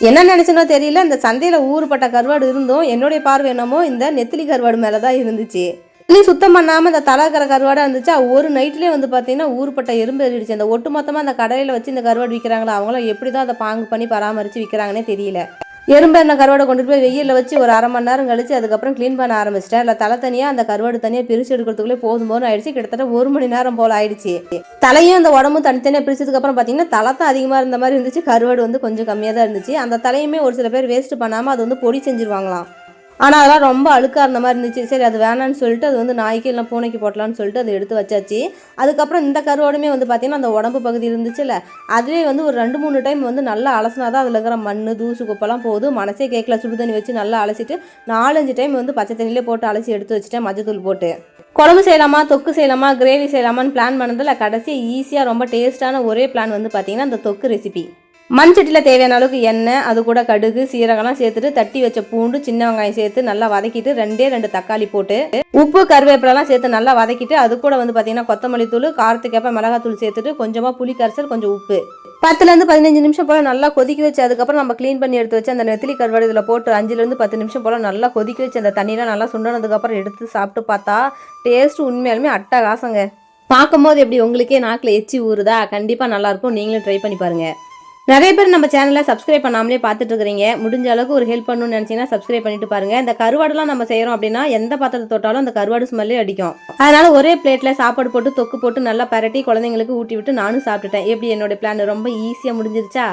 என்ன நினச்சனோ தெரியல இந்த சந்தையில் ஊறுபட்ட கருவாடு இருந்தும் என்னுடைய பார்வை என்னமோ இந்த நெத்திலி கருவாடு மேலே தான் இருந்துச்சு. இன்னும் சுத்தம் பண்ணாமல் இந்த தலாக்கிற கருவாடாக இருந்துச்சு? ஒரு நைட்லேயே வந்து பார்த்தீங்கன்னா ஊறுபட்ட எறும்பு ஏறிடுச்சு. அந்த ஒட்டு மொத்தமாக அந்த கடையில் வச்சு இந்த கருவாடு விற்கிறாங்களா அவங்களும் எப்படி தான் அதை பாங்கு பண்ணி பராமரித்து விற்கிறாங்கன்னே தெரியல. எறும்பு என்ன கருவாடை கொண்டுட்டு போய் வெயிலில் வச்சு ஒரு அரை மணி நேரம் கழிச்சு அதுக்கப்புறம் க்ளீன் பண்ண ஆரம்பிச்சிட்டேன். இல்லை தலை தனியாக அந்த கருவாடு தனியாக பிரித்து எடுக்கிறதுக்குள்ளே போதும் போதும் ஆயிடுச்சு. கிட்டத்தட்ட ஒரு மணி நேரம் போல் ஆயிடுச்சு. தலையும் அந்த உடம்பும் தனித்தனியாக பிரித்ததுக்கப்புறம் பார்த்தீங்கன்னா தலை தான் அதிகமாக இருந்த மாதிரி இருந்துச்சு. கருவாடு வந்து கொஞ்சம் கம்மியாக தான் இருந்துச்சு. அந்த தலையுமே ஒரு சில பேர் வேஸ்ட் பண்ணாமல் அது வந்து பொடி செஞ்சுருவாங்களாம். ஆனால் அதெல்லாம் ரொம்ப அழுக்காக இருந்த மாதிரி இருந்துச்சு. சரி அது வேணான்னு சொல்லிட்டு அது வந்து நாய்க்கு இல்லை பூனைக்கு போட்டலான்னு சொல்லிட்டு அதை எடுத்து வச்சாச்சு. அதுக்கப்புறம் இந்த கருவோடுமே வந்து பார்த்திங்கன்னா அந்த உடம்பு பகுதி இருந்துச்சுல்ல அதுவே வந்து ஒரு ரெண்டு மூணு டைம் வந்து நல்லா அலசினா தான் அதில் இருக்கிற மண் தூசு குப்பெல்லாம் போகுது. மனசே கேட்கல சுடு தண்ணி வச்சு நல்லா அலசிட்டு நாலஞ்சு டைம் வந்து பச்சை தண்ணியிலே போட்டு அலசி எடுத்து வச்சுட்டேன் மஞ்சத்தூள் போட்டு. குழம்பு செய்யலாமா தொக்கு செய்யலாமா கிரேவி செய்யலாமான்னு பிளான் பண்ணதில் கடைசி ஈஸியாக ரொம்ப டேஸ்ட்டான ஒரே பிளான் வந்து பார்த்திங்கன்னா அந்த தொக்கு ரெசிபி மண்சட்டியில் தேவையான அளவுக்கு எண்ணெய் அது கூட கடுகு சீரகம்லாம் சேர்த்துட்டு தட்டி வச்ச பூண்டு சின்ன வெங்காயம் சேர்த்து நல்லா வதக்கிட்டு ரெண்டே ரெண்டு தக்காளி போட்டு உப்பு கருவேப்பிலலாம் சேர்த்து நல்லா வதக்கிட்டு அது கூட வந்து பார்த்தீங்கன்னா கொத்தமல்லி தூள் காரத்துக்கேப்ப மிளகாத்தூள் சேர்த்துட்டு கொஞ்சமாக புளி கரைசல் கொஞ்சம் உப்பு. பத்துலேருந்து பதினஞ்சு நிமிஷம் போல் நல்லா கொதிக்க வச்சு அதுக்கப்புறம் நம்ம க்ளீன் பண்ணி எடுத்து வச்சு அந்த நெத்திலி கருவாடு இதில் போட்டு அஞ்சுலேருந்து பத்து நிமிஷம் போல் நல்லா கொதிக்க வச்சு அந்த தண்ணியெலாம் நல்லா சுண்டனதுக்கப்புறம் எடுத்து சாப்பிட்டு பார்த்தா டேஸ்ட் உண்மையாலுமே அட்டகாசங்க. பார்க்கும்போது எப்படி உங்களுக்கே நாக்கில் எச்சி ஊறுதா? கண்டிப்பாக நல்லாயிருக்கும் நீங்களும் ட்ரை பண்ணி பாருங்கள் நிறைய பேர் நம்ம சேனலை சப்ஸ்கிரைப் பண்ணாமலே பார்த்துட்டு இருக்கிறீங்க முடிஞ்ச அளவுக்கு ஒரு ஹெல்ப் பண்ணணும்னு நினச்சிங்கன்னா சப்ஸ்கிரைப் பண்ணிட்டு பாருங்க. இந்த கருவாடுலாம் நம்ம செய்கிறோம் அப்படின்னா எந்த பாத்திரத்தை தொட்டாலும் அந்த கருவாடு ஸ்மெல்லே அடிக்கும். அதனால ஒரே பிளேட்டில் சாப்பாடு போட்டு தொக்கு போட்டு நல்லா பரட்டி குழந்தைங்களுக்கு ஊட்டி விட்டு நானும் சாப்பிட்டுட்டேன். எப்படி என்னோட பிளான் ரொம்ப ஈஸியாக முடிஞ்சிருச்சா?